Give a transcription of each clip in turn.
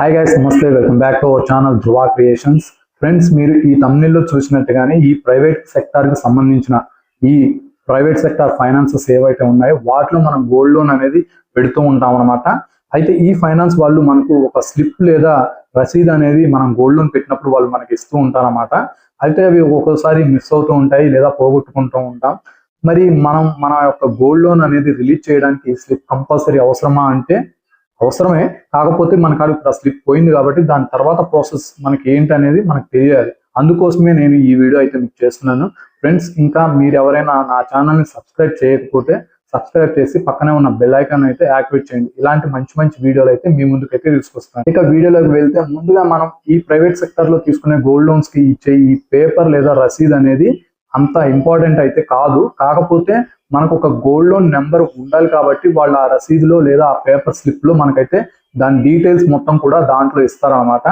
Hi guys namaste. Welcome back to our channel Dhruva creations friends మీరు ఈ తమిళలో చూసినట్టుగానే ఈ private సెక్టార్కి సంబంధించిన ఈ ప్రైవేట్ సెక్టార్ ఫైనాన్సెస్ ఏవైతే ఉన్నాయో వాటిలో మనం గోల్డ్ లోన్ అనేది పెడుతూ ఉంటాం అనమాట అయితే ఈ ఫైనాన్స్ వాళ్ళు మనకు ఒక స్లిప్ లేదా రసీదు అనేది మనం గోల్డ్ లోన్ పెట్టినప్పుడు వాళ్ళు మనకి ఇస్తూ ఉంటారన్నమాట అయితే అవి ఒక్కొక్కసారి మిస్ అవుతూ ఉంటాయి లేదా పోగొట్టుకుంటూ ఉంటాం. మరి మనం మన యొక్క గోల్డ్ లోన్ అనేది రిలీజ్ చేయడానికి స్లిప్ కంపల్సరీ అవసరమా అంటే అవసరమే. కాకపోతే మన కాడ ఇప్పుడు స్లిప్ పోయింది కాబట్టి దాని తర్వాత ప్రాసెస్ మనకి ఏంటి అనేది మనకు తెలియాలి. అందుకోసమే నేను ఈ వీడియో అయితే మీకు చేస్తున్నాను. ఫ్రెండ్స్ ఇంకా మీరు ఎవరైనా నా ఛానల్ని సబ్స్క్రైబ్ చేయకపోతే సబ్స్క్రైబ్ చేసి పక్కనే ఉన్న బెల్ ఐకాన్ అయితే యాక్టివేట్ చేయండి. ఇలాంటి మంచి మంచి వీడియోలు అయితే మీ ముందుకైతే తీసుకొస్తాను. ఇక వీడియోలోకి వెళ్తే ముందుగా మనం ఈ ప్రైవేట్ సెక్టర్లో తీసుకునే గోల్డ్ లోన్స్కి ఇచ్చే ఈ పేపర్ లేదా రసీద్ అనేది అంత ఇంపార్టెంట్ అయితే కాదు. కాకపోతే మనకు ఒక గోల్డ్ లోన్ నెంబర్ ఉండాలి కాబట్టి వాళ్ళు ఆ రసీదులో లేదా ఆ పేపర్ స్లిప్లో మనకైతే దాని డీటెయిల్స్ మొత్తం కూడా దాంట్లో ఇస్తారన్నమాట.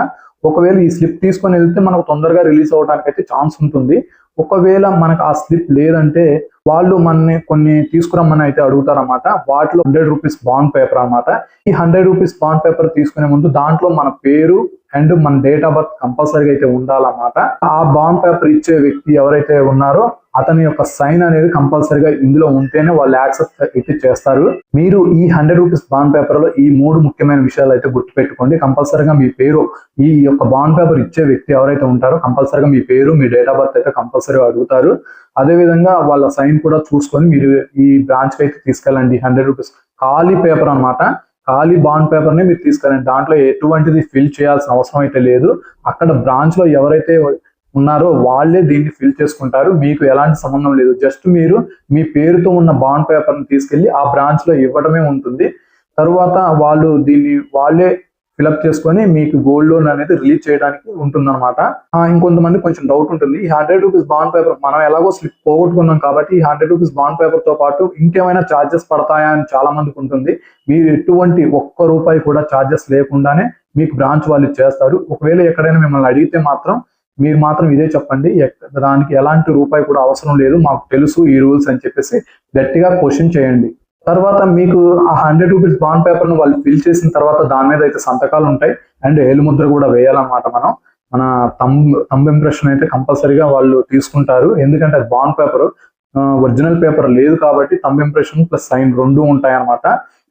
ఒకవేళ ఈ స్లిప్ తీసుకొని వెళ్తే మనకు తొందరగా రిలీజ్ అవడానికి అయితే ఛాన్స్ ఉంటుంది. ఒకవేళ మనకు ఆ స్లిప్ లేదంటే వాళ్ళు మనని కొన్ని తీసుకురమ్మని అయితే అడుగుతారన్నమాట. వాటిలో హండ్రెడ్ రూపీస్ బాండ్ పేపర్ అన్నమాట. ఈ హండ్రెడ్ రూపీస్ బాండ్ పేపర్ తీసుకునే ముందు దాంట్లో మన పేరు అండ్ మన డేట్ ఆఫ్ బర్త్ కంపల్సరీగా అయితే ఉండాలన్నమాట. ఆ బాండ్ పేపర్ ఇచ్చే వ్యక్తి ఎవరైతే ఉన్నారో అతని యొక్క సైన్ అనేది కంపల్సరీగా ఇందులో ఉంటేనే వాళ్ళు యాక్సెప్ట్ అయితే చేస్తారు. మీరు ఈ హండ్రెడ్ రూపీస్ బాండ్ పేపర్లో ఈ మూడు ముఖ్యమైన విషయాలు అయితే గుర్తుపెట్టుకోండి. కంపల్సరీగా మీ పేరు ఈ యొక్క బాండ్ పేపర్ ఇచ్చే వ్యక్తి ఎవరైతే ఉంటారో కంపల్సరీగా మీ పేరు మీ డేట్ ఆఫ్ బర్త్ అయితే కంపల్సరీ కంపల్సరీ అడుగుతారు. అదే విధంగా వాళ్ళ సైన్ కూడా చూసుకొని మీరు ఈ బ్రాంచ్కి అయితే తీసుకెళ్ళండి. Hundred rupees. ఖాళీ పేపర్ అన్నమాట. ఖాళీ బాండ్ పేపర్ని మీరు తీసుకెళ్ళండి. దాంట్లో ఎటువంటిది ఫిల్ చేయాల్సిన అవసరం అయితే లేదు. అక్కడ బ్రాంచ్లో ఎవరైతే ఉన్నారో వాళ్ళే దీన్ని ఫిల్ చేసుకుంటారు. మీకు ఎలాంటి సంబంధం లేదు. జస్ట్ మీరు మీ పేరుతో ఉన్న బాండ్ పేపర్ని తీసుకెళ్ళి ఆ బ్రాంచ్లో ఇవ్వడమే ఉంటుంది. తర్వాత వాళ్ళు దీన్ని వాళ్ళే ఫిలప్ చేసుకొని మీకు గోల్డ్ లోన్ అనేది రిలీజ్ చేయడానికి ఉంటుందన్నమాట. ఆ, ఇంకొంతమంది కొంచెం డౌట్ ఉంటుంది. ఈ హండ్రెడ్ రూపీస్ బాండ్ పేపర్ మనం ఎలాగో స్లిప్ పోగొట్టుకున్నాం కాబట్టి ఈ హండ్రెడ్ రూపీస్ బాండ్ పేపర్తో పాటు ఇంకేమైనా ఛార్జెస్ పడతాయా అని చాలా మందికి ఉంటుంది. మీరు ఎటువంటి ఒక్క రూపాయి కూడా ఛార్జెస్ లేకుండానే మీకు బ్రాంచ్ వాళ్ళు చేస్తారు. ఒకవేళ ఎక్కడైనా మిమ్మల్ని అడిగితే మాత్రం మీరు మాత్రం ఇదే చెప్పండి. దానికి ఎలాంటి రూపాయి కూడా అవసరం లేదు. మాకు తెలుసు ఈ రూల్స్ అని చెప్పేసి గట్టిగా క్వశ్చన్ చేయండి. తర్వాత మీకు ఆ హండ్రెడ్ రూపీస్ బాండ్ పేపర్ను వాళ్ళు ఫిల్ చేసిన తర్వాత దాని మీద అయితే సంతకాలు ఉంటాయి. అండ్ ముద్ర కూడా వేయాలన్నమాట మనం. మన తమ్ తమ్ ఇంప్రెషన్ అయితే కంపల్సరీగా వాళ్ళు తీసుకుంటారు. ఎందుకంటే అది బాండ్ పేపర్ ఒరిజినల్ పేపర్ లేదు కాబట్టి తంబ్ ఇంప్రెషన్ ప్లస్ సైన్ రెండు ఉంటాయి అన్నమాట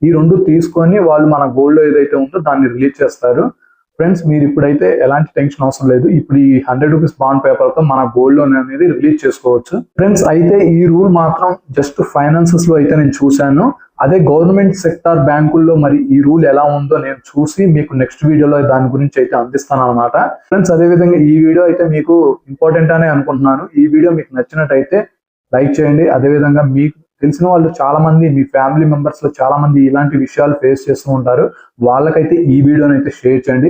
ఈ రెండు తీసుకొని వాళ్ళు మన గోల్డ్ ఏదైతే ఉందో దాన్ని రిలీజ్ చేస్తారు. ఫ్రెండ్స్ మీరు ఇప్పుడైతే ఎలాంటి టెన్షన్ అవసరం లేదు. ఇప్పుడు ఈ హండ్రెడ్ రూపీస్ బాండ్ పేపర్తో మన గోల్డ్ లోన్ అనేది రిలీజ్ చేసుకోవచ్చు. ఫ్రెండ్స్ అయితే ఈ రూల్ మాత్రం జస్ట్ ఫైనాన్సెస్లో అయితే నేను చూశాను. అదే గవర్నమెంట్ సెక్టార్ బ్యాంకుల్లో మరి ఈ రూల్ ఎలా ఉందో నేను చూసి మీకు నెక్స్ట్ వీడియోలో దాని గురించి అయితే అందిస్తాను అనమాట ఫ్రెండ్స్ అదే విధంగా ఈ వీడియో అయితే మీకు ఇంపార్టెంట్ అనే అనుకుంటున్నాను. ఈ వీడియో మీకు నచ్చినట్టయితే లైక్ చేయండి. అదే విధంగా మీకు తెలిసిన వాళ్ళు చాలా మంది మీ ఫ్యామిలీ మెంబర్స్లో చాలా మంది ఇలాంటి విషయాలు ఫేస్ చేస్తూ ఉంటారు. వాళ్ళకైతే ఈ వీడియోని అయితే షేర్ చేయండి.